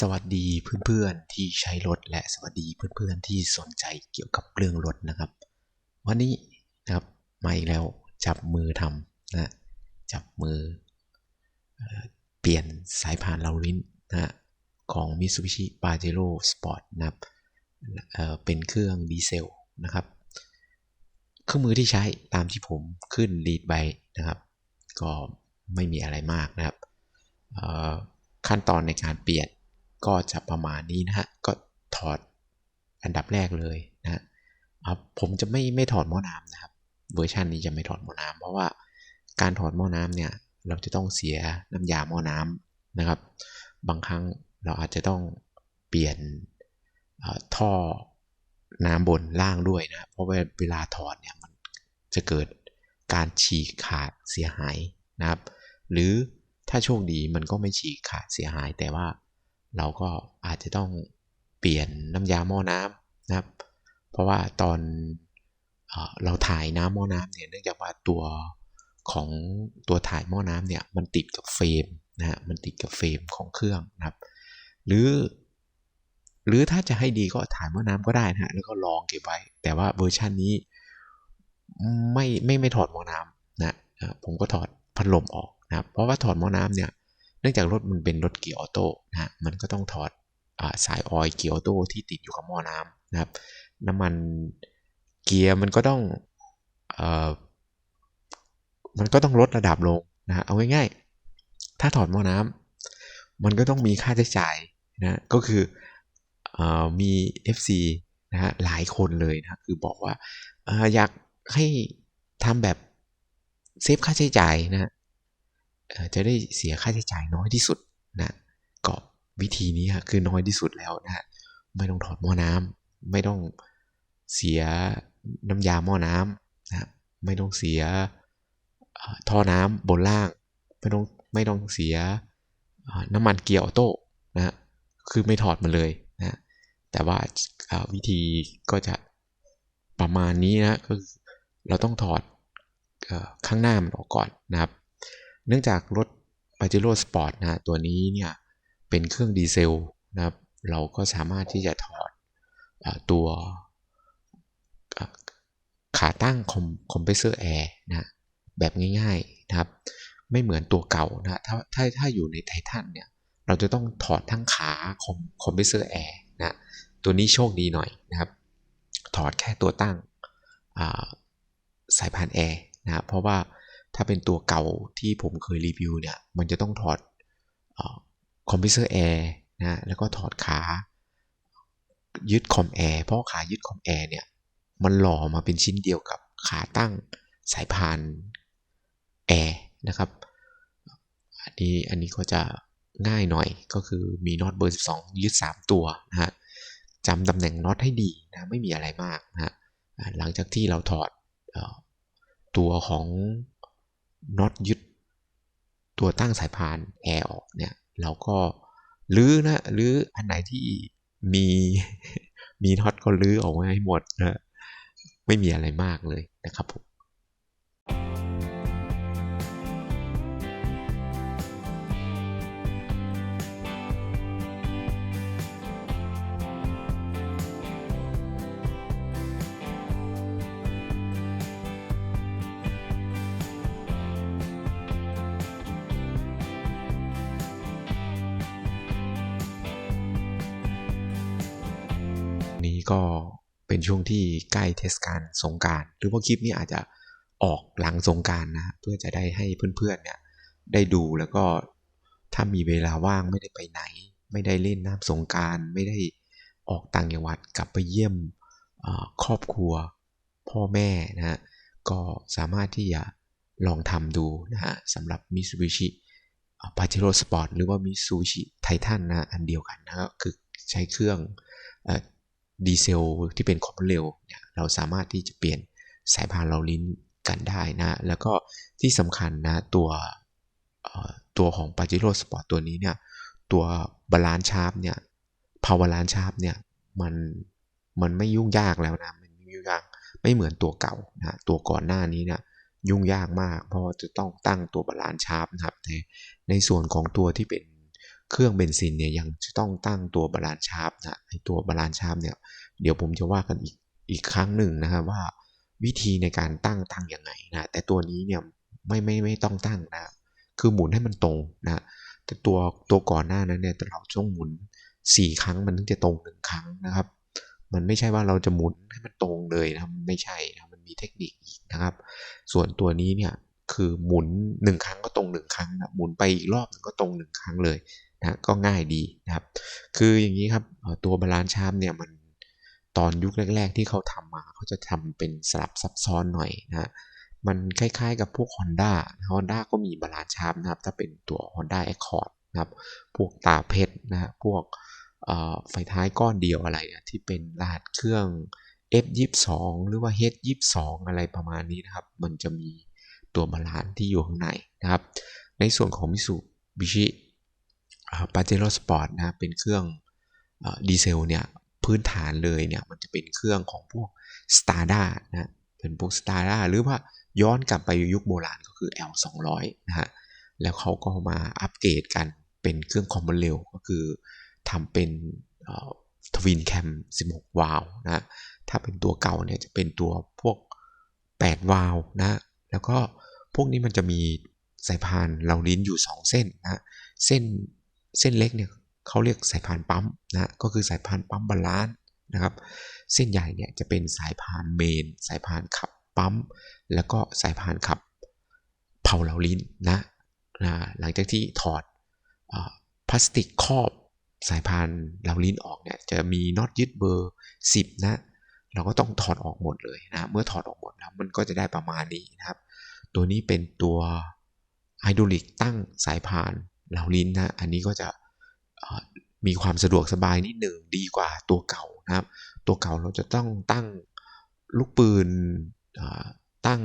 สวัสดีเพื่อนๆที่ใช้รถและสวัสดีเพื่อนๆที่สนใจเกี่ยวกับเรื่องรถนะครับ วันนี้นะครับมาอีกแล้วจับมือทำนะจับมือเปลี่ยนสายพานเราลิ้นนะของ Mitsubishi Pajero Sport นะครับเเป็นเครื่องดีเซลนะครับ เครื่องมือที่ใช้ตามที่ผมขึ้นลีดไปนะครับ ก็ไม่มีอะไรมากนะครับขั้นตอนในการเปลี่ยน ก็จะประมาณนี้นะฮะ ก็ถอดอันดับแรกเลยนะฮะอ่าผมจะไม่ไม่ถอดหม้อน้ำนะครับ เวอร์ชันนี้จะไม่ถอดหม้อน้ำเพราะว่าการถอดหม้อน้ำเนี่ยเราจะต้องเสียน้ำยาหม้อน้ำนะครับ บางครั้งเราอาจจะต้องเปลี่ยนท่อน้ำบนล่างด้วยนะเพราะว่าเวลาถอดเนี่ยมันจะเกิดการฉีกขาดเสียหายนะครับ หรือถ้าโชคดีมันก็ไม่ฉีกขาดเสียหายแต่ว่า เราก็อาจจะต้องเปลี่ยนน้ำยาหม้อน้ำนะครับ เพราะว่าตอนเราถ่ายน้ำหม้อน้ำเนี่ยเนื่องจากว่าตัวของตัวถ่ายหม้อน้ำเนี่ยมันติดกับเฟรมนะฮะมันติดกับเฟรมของเครื่องนะครับ หรือ หรือถ้าจะให้ดีก็ถ่ายหม้อน้ำก็ได้นะฮะแล้วก็ลองเก็บไว้ แต่ว่าเวอร์ชันนี้ไม่ไม่ไม่ถอดหม้อน้ำนะผมก็ถอดพัดลมออกนะครับเพราะว่าถอดหม้อน้ำเนี่ย นื่องจากรถมันเป็นรถเกียร์ออโต้นะฮะมันก็ต้องถอดอสายออยเกียร์ออโต้ที่ติดอยู่กับหม้อน้ำนะครับ น้ำมันเกียร์มันก็ต้องอมันก็ต้องลดระดับลงนะฮะเอาง่ายๆ ถ้าถอดหม้อน้ำมันก็ต้องมีค่าใช้จ่ายนะก็คือเอ่อมี FC นะฮะหลายคนเลยนะคือบอกว่าออยากให้ทำแบบเซฟค่าใช้จ่ายนะ จะได้เสียค่าใช้จ่ายน้อยที่สุดนะก็วิธีนี้คือน้อยที่สุดแล้วนะไม่ต้องถอดหม้อน้ำไม่ต้องเสียน้ำยาหม้อน้ำนะไม่ต้องเสียท่อน้ำบนล่าง ไม่ต้องไม่ต้องเสียน้ำมันเกียร์ออโต้นะคือไม่ถอดมันเลยนะแต่ว่าวิธีก็จะประมาณนี้นะก็เราต้องถอดข้างหน้ามันออกก่อนนะครับ เนื่องจากรถ Pajero Sport นะฮะตัวนี้เนี่ยเป็นเครื่องดีเซลนะครับเราก็สามารถที่จะถอดตัวขาตั้งคอมคอมเพรสเซอร์แอร์นะแบบง่ายๆนะครับ ไม่เหมือนตัวเก่านะถ้าถ้าถ้าอยู่ในไททันเนี่ยเราจะต้องถอดทั้งขาคอมคอมเพรสเซอร์แอร์นะตัวนี้โชคดีหน่อยนะครับ ถอดแค่ตัวตั้งสายพานแอร์นะเพราะว่า ถ้าเป็นตัวเก่าที่ผมเคยรีวิวเนี่ย มันจะต้องถอดคอมพิวเตอร์แอร์นะแล้วก็ถอดขา ยึดคอมแอร์เพราะขายึดคอมแอร์เนี่ย มันหล่อมาเป็นชิ้นเดียวกับขาตั้งสายพานแอร์นะครับ อันนี้อันนี้ก็จะง่ายหน่อยก็คือมีน็อตเบอร์ 12 ยึด 3 ตัวนะฮะจำตำแหน่งน็อตให้ดีนะไม่มีอะไรมากนะฮะหลังจากที่เราถอดออตัวของ น็อตยึดตัวตั้งสายพานแอร์ออกเนี่ยเราก็ลื้อนะลื้ออันไหนที่มีมีน็อตก็ลื้อออกมาให้หมดนะไม่มีอะไรมากเลยนะครับผม ก็เป็นช่วงที่ใกล้เทศกาลสงการหรือว่าคลิปนี้อาจจะออกหลังสงการนะเพื่อจะได้ให้เพื่อนๆเนี่ยได้ดูแล้วก็ถ้ามีเวลาว่างไม่ได้ไปไหน ไม่ได้เล่นน้ำสงการไม่ได้ออกต่างจังหวัดกลับไปเยี่ยมครอบครัวพ่อแม่นะฮะก็สามารถที่จะลองทำดูนะฮะสำหรับ Mitsubishi Pajero Sport หรือว่า Mitsubishi Titan นะอันเดียวกันนะครับคือใช้เครื่อง ดีเซลที่เป็นความเร็วเนี่ยเราสามารถที่จะเปลี่ยนสายพานเราลิ้นกันได้นะ แล้วก็ที่สำคัญนะตัวตัวของ Pajero Sport ตัวนี้เนี่ยตัวบาลานซ์ชาร์ปเนี่ยพาวบาลานซ์ชาร์ปเนี่ยมันมันไม่ยุ่งยากแล้วนะมันไม่ยุ่งยากไม่เหมือนตัวเก่านะตัวก่อนหน้านี้เนี่ยยุ่งยากมาก เพราะจะต้องตั้งตัวบาลานซ์ชาร์ปนะครับแต่ในส่วนของตัวที่เป็น เครื่องเบนซินเนี่ยยังจะต้องตั้งตัวบาลานซ์ชาร์ปนะไอตัวบาลานซ์ชาร์ปเนี่ยเดี๋ยวผมจะว่ากันอีกอีกครั้งหนึ่งนะครับว่าวิธีในการตั้งตั้งยังไงนะแต่ตัวนี้เนี่ยไม่ไม่ไม่ต้องตั้งนะคือหมุนให้มันตรงนะแต่ตัวตัวก่อนหน้านั้นเนี่ยเราต้องหมุน 4 ครั้งมันถึงจะตรงหนึ่งครั้งนะครับ มันไม่ใช่ว่าเราจะหมุนให้มันตรงเลยนะไม่ใช่นะมันมีเทคนิคอีกนะครับ ส่วนตัวนี้เนี่ยคือหมุน 1 ครั้งก็ตรง 1 ครั้งนะหมุนไปอีกรอบก็ตรง 1 ครั้งเลย นะก็ง่ายดีนะครับ คืออย่างนี้ครับตัวบาลานซ์ชาร์ปเนี่ยมันตอนยุคแรก ๆ ที่เขาทำมาเขาจะทำเป็นสลับซับซ้อนหน่อยนะมันคล้ายๆกับพวก Honda Honda ก็มีบาลานซ์ชาร์ปนะครับ ถ้าเป็นตัว Honda Accord นะครับ พวกตาเพชรนะพวกไฟท้ายก้อนเดียวอะไรที่เป็นรหัสเครื่อง F22 หรือว่า H22 อะไรประมาณนี้นะครับ มันจะมีตัวบาลานซ์ที่อยู่ข้างในนะครับ ในส่วนของมิสูบิชิ ปาเจโร่สปอร์ตนะเป็นเครื่องดีเซลเนี่ยพื้นฐานเลยเนี่ยมันจะเป็นเครื่องของพวก s t a r d a นะเป็นพวก s t a r d a หรือว่าย้อนกลับไปยุคโบราณก็คือ L 200นะฮะแล้วเขาก็มาอัปเกรดกันเป็นเครื่องคอมมอนเร็วก็คือทำเป็นทวินแคม 16 วาล์วนะถ้าเป็นตัวเก่าเนี่ยจะเป็นตัวพวก 8 วาล์วนะแล้วก็พวกนี้มันจะมีสายพานเราลิ้นอยู่ 2 เส้นนะเส้น เส้นเล็กเนี่ยเขาเรียกสายพานปั๊มนะก็คือสายพานปั๊มบาลานซ์นะครับ เส้นใหญ่เนี่ยจะเป็นสายพานเมน สายพานขับปั๊ม แล้วก็สายพานขับเผาเหลาลิ้นนะนะหลังจากที่ถอดพลาสติกครอบสายพานเหลาลิ้นออกเนี่ยจะมีน็อตยึดเบอร์ 10 นะ เราก็ต้องถอดออกหมดเลยนะเมื่อถอดออกหมดแล้วมันก็จะได้ประมาณนี้นะครับ ตัวนี้เป็นตัวไฮดรอลิกตั้งสายพาน เหลาลิ้นนะ อันนี้ก็จะมีความสะดวกสบายนิดหนึ่งดีกว่าตัวเก่านะครับ ตัวเก่าเราจะต้องตั้งลูกปืนตั้ง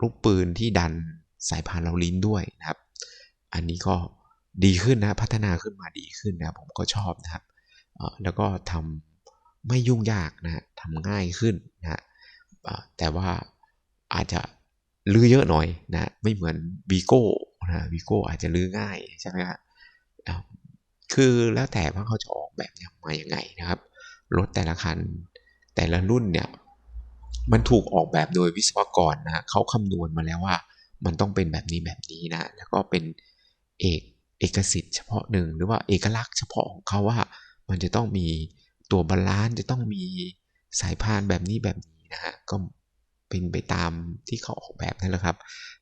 ลูกปืนที่ดันสายพานเราลิ้นด้วยนะครับ อันนี้ก็ดีขึ้นนะพัฒนาขึ้นมาดีขึ้นนะผมก็ชอบนะครับแล้วก็ทำไม่ยุ่งยากนะทำง่ายขึ้นนะแต่ว่าอาจจะลื้อเยอะหน่อยนะไม่เหมือนวีโก้ นะวีโก้อาจจะลื้อง่ายใช่ไหมครับคือแล้วแต่ว่าเขาจะออกแบบเนี่ยมาอย่างไงนะครับรถแต่ละคันแต่ละรุ่นเนี่ยมันถูกออกแบบโดยวิศวกรนะเขาคำนวณมาแล้วว่า มันต้องเป็นแบบนี้แบบนี้นะแล้วก็เป็นเอกเอกสิทธิ์เฉพาะหนึ่งหรือว่าเอกลักษณ์เฉพาะของเขาว่า มันจะต้องมีตัวบาลานซ์จะต้องมีสายพานแบบนี้แบบนี้นะฮะก็ เป็นไปตามที่เขาออกแบบนั่นแหละครับ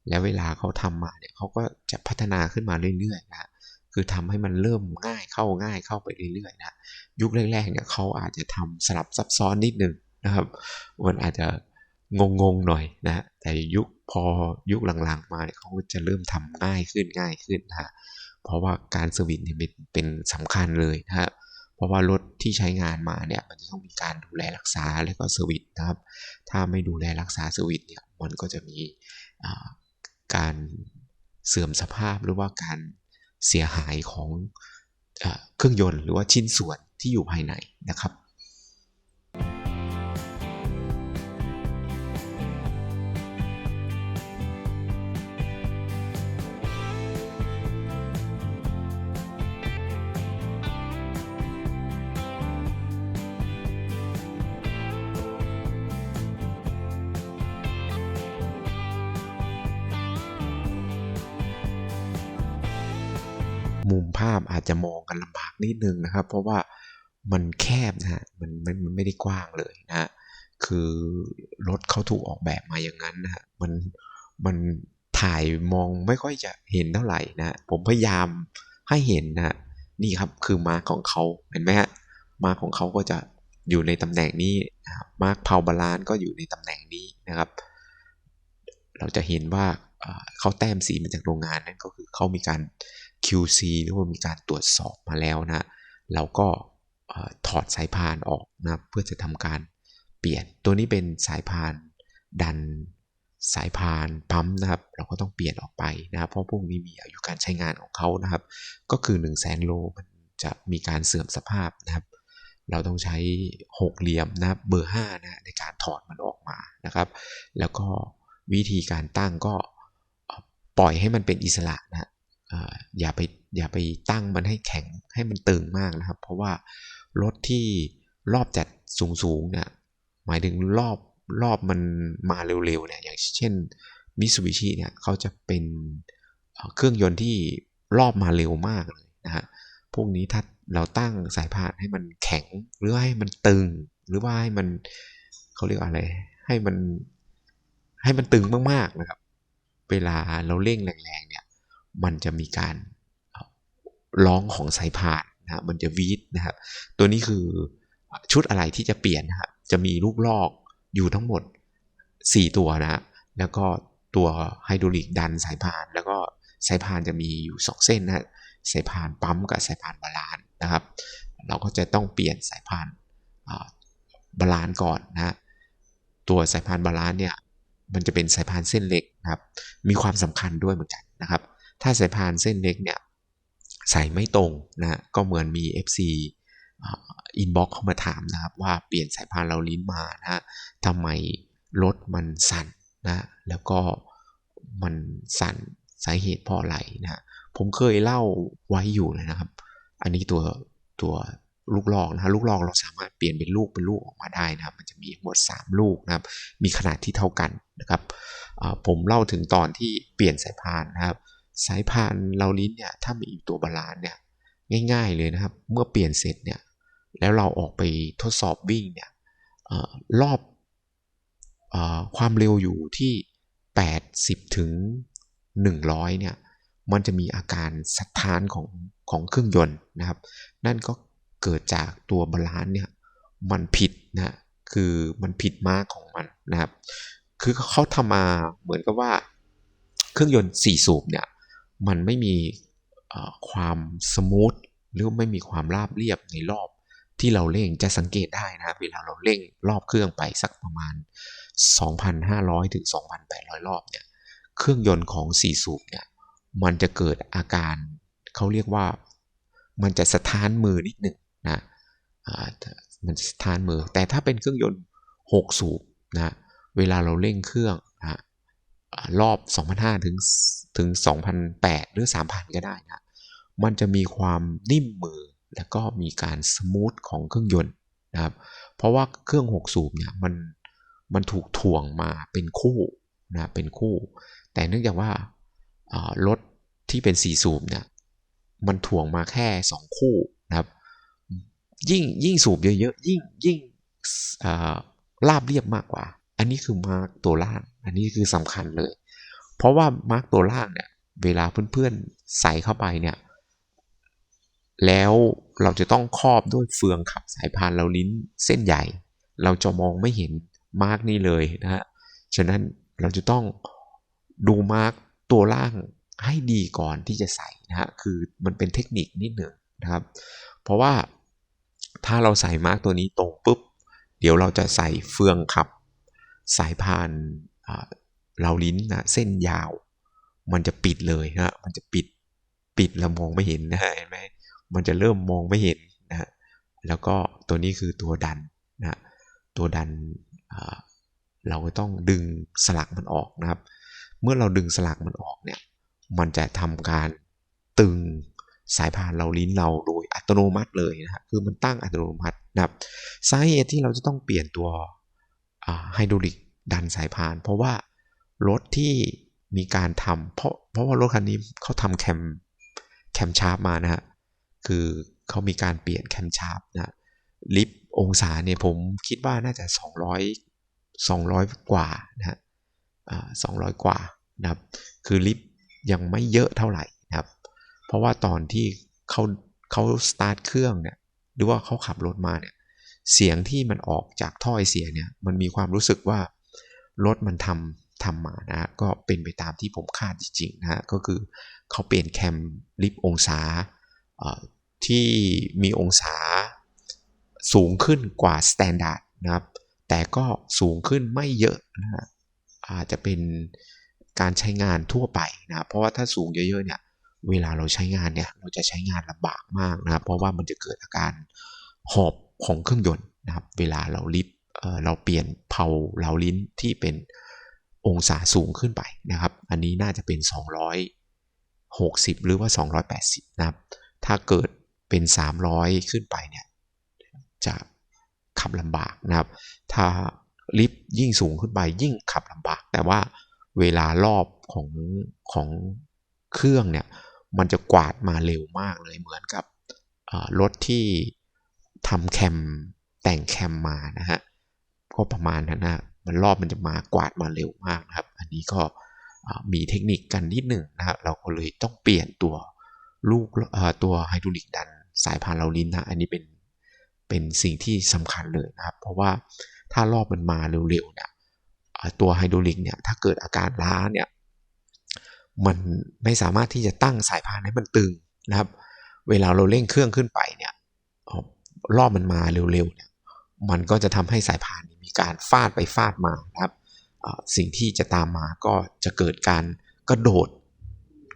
แล้วเวลาเขาทำมาเนี่ยเขาก็จะพัฒนาขึ้นมาเรื่อยๆนะคือทำให้มันเริ่มง่ายเข้าง่ายเข้าไปเรื่อยๆนะยุคแรกๆเนี่ยเขาอาจจะทำสลับซับซ้อนนิดนึงนะครับมันอาจจะงงๆหน่อยนะแต่ยุคพอยุคหลังๆมาเขาจะเริ่มทำง่ายขึ้นง่ายขึ้นนะเพราะว่าการสวิตเนี่ยเป็นสำคัญเลยนะครับ เพราะว่ารถที่ใช้งานมาเนี่ยมันจะต้องมีการดูแลรักษาแล้วก็เซอร์วิสนะครับ ถ้าไม่ดูแลรักษาเซอร์วิสเนี่ยมันก็จะมีการเสื่อมสภาพหรือว่าการเสียหายของเครื่องยนต์ หรือว่าชิ้นส่วนที่อยู่ภายในนะครับ มุมภาพอาจจะมองกันลำบากนิดนึงนะครับ เพราะว่ามันแคบนะฮะมันมันมันไม่ได้กว้างเลยนะคือรถเขาถูกออกแบบมาอย่างนั้นนะฮะมันมันถ่ายมองไม่ค่อยจะเห็นเท่าไหร่นะผมพยายามให้เห็นนะนี่ครับคือมาร์กของเขาเห็นไหมฮะมาร์กของเขาก็จะอยู่ในตำแหน่งนี้มาร์กเพาบาลานก็อยู่ในตำแหน่งนี้นะครับ เราจะเห็นว่า เขาแต้มสีมาจากโรงงานนั่นก็คือเขามีการ QC หรือว่ามีการตรวจสอบมาแล้วนะเราก็ถอดสายพานออกนะเพื่อจะทำการเปลี่ยน ตัวนี้เป็นสายพานดันสายพานปั๊มนะครับ เราก็ต้องเปลี่ยนออกไปนะครับ เพราะพวกนี้มีอายุการใช้งานของเขานะครับ ก็คือ 1 0 0 0 0แสนโลมันจะมีการเสื่อมสภาพนะครับ เราต้องใช้หกเหลี่ยมนะเบอร์5นะในการถอดมันออกมานะครับ แล้วก็วิธีการตั้งก็ ปล่อยให้มันเป็นอิสระนะอย่าไปอย่าไปตั้งมันให้แข็งให้มันตึงมากนะครับ เพราะว่ารถที่รอบจัดสูงๆเนี่ยหมายถึงรอบรอบมันมาเร็วๆเนี่ยอย่างเช่นมิสูบิชิเนี่ยเขาจะเป็นเครื่องยนต์ที่รอบมาเร็วมากเลยนะฮะพวกนี้ถ้าเราตั้งสายพานให้มันแข็งหรือให้มันตึง หรือว่าให้มันเขาเรียกอะไร ให้มันให้มันตึงมากๆนะครับ เวลาเราเร่งแรงๆเนี่ยมันจะมีการร้องของสายพานนะมันจะวีดนะครับ ตัวนี้คือชุดอะไรที่จะเปลี่ยนนะครับจะมีลูกลอกอยู่ทั้งหมด 4 ตัวนะแล้วก็ตัวไฮดรอลิกดันสายพาน แล้วก็สายพานจะมีอยู่ 2 เส้นนะสายพานปั๊มกับสายพานบาลานนะครับ เราก็จะต้องเปลี่ยนสายพานบาลานก่อนนะตัวสายพานบาลานเนี่ย มันจะเป็นสายพานเส้นเล็กนะครับ มีความสำคัญด้วยเหมือนกันนะครับ ถ้าสายพานเส้นเล็กเนี่ยใส่ไม่ตรงนะก็เหมือนมี FC อินบ็อกเข้ามาถามนะครับ ว่าเปลี่ยนสายพานเราลิ้นมานะทำไมรถมันสั่นนะแล้วก็มันสั่นสาเหตุเพราะอะไรนะผมเคยเล่าไว้อยู่นะครับ อันนี้ตัวตัว ลูกลอกนะลูกลอกเราสามารถเปลี่ยนเป็นลูกเป็นลูกออกมาได้นะครับ มันจะมีหมด 3 ลูกนะครับ มีขนาดที่เท่ากันนะครับผมเล่าถึงตอนที่เปลี่ยนสายพานนะครับ สายพานเราลิ้นเนี่ยถ้ามีตัวบาลานเนี่ยง่ายๆเลยนะครับ เมื่อเปลี่ยนเสร็จเนี่ยแล้วเราออกไปทดสอบวิ่งเนี่ยรอบอความเร็วอยู่ที่ 80 ถึง 100เนี่ยมันจะมีอาการสะท้านของของเครื่องยนต์นะครับ นั่นก็ เกิดจากตัวบาลานซ์เนี่ยมันผิดนะคือมันผิดมากของมันนะครับ คือเขาทำมาเหมือนกับว่า เครื่องยนต์4สูบเนี่ยมันไม่มีความสมูทหรือไม่มีความราบเรียบในรอบที่เราเร่งจะสังเกตได้นะเวลาเราเร่งรอบเครื่องไปสักประมาณ 2,500 ถึง 2,800 รอบเนี่ยเครื่องยนต์ของ4สูบเนี่ยมันจะเกิดอาการเขาเรียกว่ามันจะสะท้านมือนิดหนึ่ง นะมันสะท้านมือ แต่ถ้าเป็นเครื่องยนต์ 6 สูบนะเวลาเราเร่งเครื่องนะรอบ 2,500ถึงถึง2,800หรือ 3,000 ก็ได้นะมันจะมีความนิ่มมือแล้วก็มีการสมูทของเครื่องยนต์นะครับ เพราะว่าเครื่อง 6 สูบเนี่ยมันมันถูกถ่วงมาเป็นคู่นะเป็นคู่ แต่เนื่องจากว่ารถที่เป็น 4 สูบเนี่ยมันถ่วงมาแค่ 2 คู่นะครับ ยิ่งยิ่งสูบเยอะๆยิ่งยิ่งลาบเรียบมากกว่า อันนี้คือมาร์กตัวล่าง อันนี้คือสำคัญเลย เพราะว่ามาร์กตัวล่างเนี่ยเวลาเพื่อนๆใส่เข้าไปเนี่ยแล้วเราจะต้องครอบด้วยเฟืองขับสายพานเราลิ้นเส้นใหญ่ เราจะมองไม่เห็นมาร์กนี่เลยนะฮะฉะนั้นเราจะต้องดูมาร์กตัวล่างให้ดีก่อนที่จะใส่นะฮะคือมันเป็นเทคนิคนิดหนึ่งนะครับ เพราะว่า ถ้าเราใส่มาร์กตัวนี้ตรงปุ๊บ เดี๋ยวเราจะใส่เฟืองขับ สายพานเราลิ้นนะเส้นยาว มันจะปิดเลยนะมันจะปิดปิดแล้วมองไม่เห็นนะเห็นไหมมันจะเริ่มมองไม่เห็นนะแล้วก็ตัวนี้คือตัวดันนะตัวดันเราต้องดึงสลักมันออกนะครับ เมื่อเราดึงสลักมันออกเนี่ย มันจะทำการตึง สายพานเราลิ้นเราโดยอัตโนมัติเลยนะครับคือมันตั้งอัตโนมัตินะครับสาเหตุที่เราจะต้องเปลี่ยนตัวไฮดรอลิกดันสายพาน เพราะว่ารถที่มีการทำเพราะเพราะว่ารถคันนี้เขาทำแคมแคมชาร์ปมานะฮะคือเขามีการเปลี่ยนแคมชาร์ปนะลิฟองศาเนี่ยผมคิดว่าน่าจะ 200 200 กว่านะฮะสองร้อยกว่านะครับ คือลิฟยังไม่เยอะเท่าไหร่ เพราะว่าตอนที่เขาเขาสตาร์ทเครื่องเนี่ยหรือว่าเขาขับรถมาเนี่ยเสียงที่มันออกจากท่อไอเสียเนี่ยมันมีความรู้สึกว่ารถมันทำทำมานะก็เป็นไปตามที่ผมคาดจริงๆนะก็คือเขาเปลี่ยนแคมลิฟองศาที่มีองศาสูงขึ้นกว่าสแตนดาร์ดนะครับแต่ก็สูงขึ้นไม่เยอะนะอาจจะเป็นการใช้งานทั่วไปนะเพราะว่าถ้าสูงเยอะๆเนี่ย เวลาเราใช้งานเนี่ยเราจะใช้งานลำบากมากนะครับ เพราะว่ามันจะเกิดอาการหอบของเครื่องยนต์นะครับ เวลาเราลิฟเราเปลี่ยนเพาเราลิ้นที่เป็นองศาสูงขึ้นไปนะครับ อันนี้น่าจะเป็น60 หรือว่า 280 นะครับ ถ้าเกิดเป็น 300 ขึ้นไปเนี่ยจะขับลำบากนะครับ ถ้าลิฟต์ยิ่งสูงขึ้นไปยิ่งขับลำบาก แต่ว่าเวลารอบของของเครื่องเนี่ย มันจะกวาดมาเร็วมากเลยเหมือนกับรถที่ทำแคมแต่งแคมมานะฮะก็ประมาณนั้นนะมันรอบมันจะมากวาดมาเร็วมากนะครับ อันนี้ก็มีเทคนิคกันนิดหนึ่งนะครับเราก็เลยต้องเปลี่ยนตัวลูกตัวไฮดรอลิกดันสายพานเราลิ้นนะอันนี้เป็นเป็นสิ่งที่สำคัญเลยนะครับ เพราะว่าถ้ารอบมันมาเร็วๆเนี่ยตัวไฮดรอลิกเนี่ยถ้าเกิดอาการล้าเนี่ย มันไม่สามารถที่จะตั้งสายพานให้มันตึงนะครับ เวลาเราเร่งเครื่องขึ้นไปเนี่ยรอบมันมาเร็วๆเนี่ยมันก็จะทำให้สายพานมีการฟาดไปฟาดมานะครับ สิ่งที่จะตามมาก็จะเกิดการกระโดด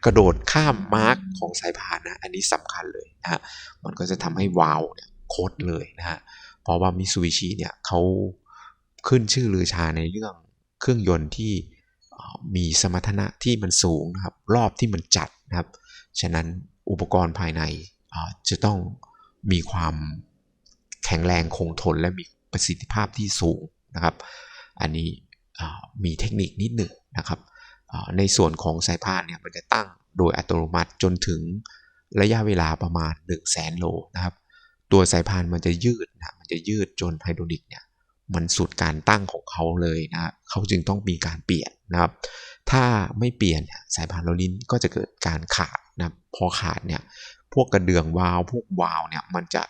กระโดดข้ามมาร์กของสายพานนะอันนี้สำคัญเลยนะฮะมันก็จะทำให้วาลเนี่ยโคตรเลยนะฮะเพราะว่ามิซูบิชิเนี่ยเขาขึ้นชื่อลือชาในเรื่องเครื่องยนต์ที่ มีสมรรถนะที่มันสูงนะครับรอบที่มันจัดนะครับ ฉะนั้นอุปกรณ์ภายในจะต้องมีความแข็งแรงคงทนและมีประสิทธิภาพที่สูงนะครับ อันนี้มีเทคนิคนิดหนึ่งนะครับในส่วนของสายพานเนี่ยมันจะตั้งโดยอัตโนมัติจนถึงระยะเวลาประมาณ 1 0 0 0 0แสนโลนะครับ ตัวสายพานมันจะยืดนะมันจะยืดจนไฮดรอลิกเนี่ย มันสุดการตั้งของเขาเลยนะเขาจึงต้องมีการเปลี่ยนนะครับ ถ้าไม่เปลี่ยนสายพานโรลินก็จะเกิดการขาดนะพอขาดเนี่ยพวกกระเดื่องวาลวพวกวาลวเนี่ยมันจะ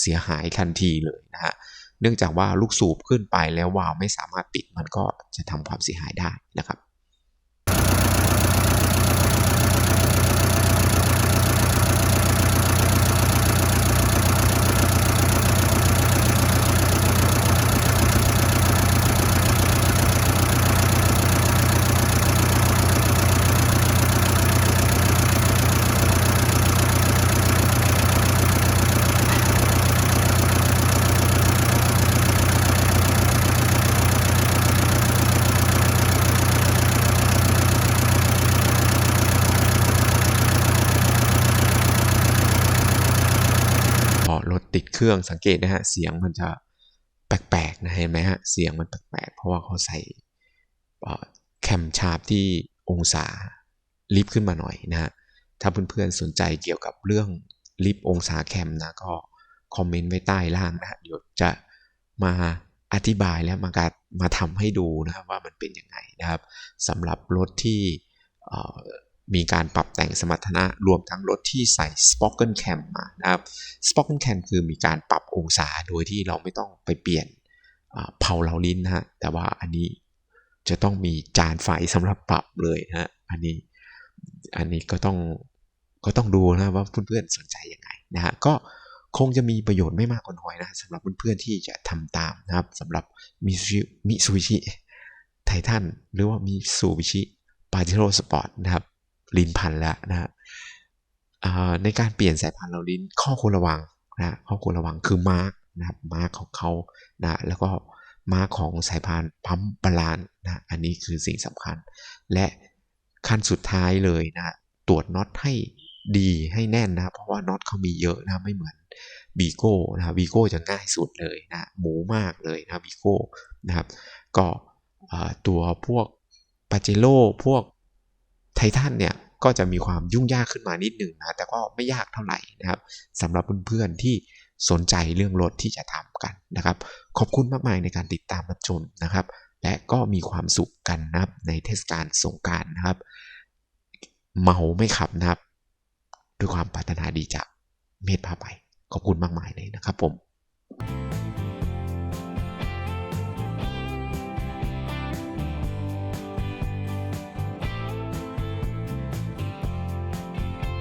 เสียหายทันทีเลยนะฮะเนื่องจากว่าลูกสูบขึ้นไปแล้ววาล์วไม่สามารถปิดมันก็จะทำความเสียหายได้นะครับติด เครื่องสังเกตนะฮะเสียงมันจะแปลกๆนะเห็นไหมฮะเสียงมันแปลกๆเพราะว่าเขาใส่แคมชาร์ปที่องศาลิฟขึ้นมาหน่อยนะฮะถ้าเพื่อนๆสนใจเกี่ยวกับเรื่องลิฟองศาแคมนะก็คอมเมนต์ไว้ใต้ล่างนะเดี๋ยวจะมาอธิบายแล้วมาการมาทำให้ดูนะครับว่ามันเป็นยังไงนะครับสำหรับรถที่ มีการปรับแต่งสมรรถนะรวมทั้งรถที่ใส่ Spoken Cam มานะครับ Spoken Cam คือมีการปรับองศาโดยที่เราไม่ต้องไปเปลี่ยนเผาเหลาลิ้นนะฮะแต่ว่าอันนี้จะต้องมีจานไฟสำหรับปรับเลยนะฮะอันนี้อันนี้ก็ต้องก็ต้องดูนะว่าเพื่อนๆสนใจยังไงนะฮะก็คงจะมีประโยชน์ไม่มากก็น้อยนะสำหรับเพื่อนๆที่จะทำตามนะครับสำหรับมิซูบิชิไททันหรือว่ามิซูบิชิปาเจโร่สปอร์ตนะครับ ลิ้นพันแล้วนะฮะในการเปลี่ยนสายพันธุ์เราลิ้นข้อควรระวังนะข้อควรระวังคือมาร์กนะครับมาร์กของเขานะแล้วก็มาร์กของสายพันธุ์ปั๊มบาลานนะอันนี้คือสิ่งสำคัญ และขั้นสุดท้ายเลยนะตรวจน็อตให้ดีให้แน่นนะเพราะว่าน็อตเขามีเยอะนะไม่เหมือนบีโก้นะบีโก้จะง่ายสุดเลยนะหมูมากเลยนะบีโก้นะครับก็ตัวพวกปาเจโร่พวก ไททันเนี่ยก็จะมีความยุ่งยากขึ้นมานิดหนึ่งนะแต่ก็ไม่ยากเท่าไหร่นะครับสำหรับเพื่อนๆที่สนใจเรื่องรถที่จะทำกันนะครับ ขอบคุณมากมายในการติดตามรับชมนะครับ และก็มีความสุขกันนะครับในเทศกาลสงการนะครับ เมาไม่ขับนะครับ ด้วยความปรารถนาดีจากเมธพาไป ขอบคุณมากมายเลยนะครับผม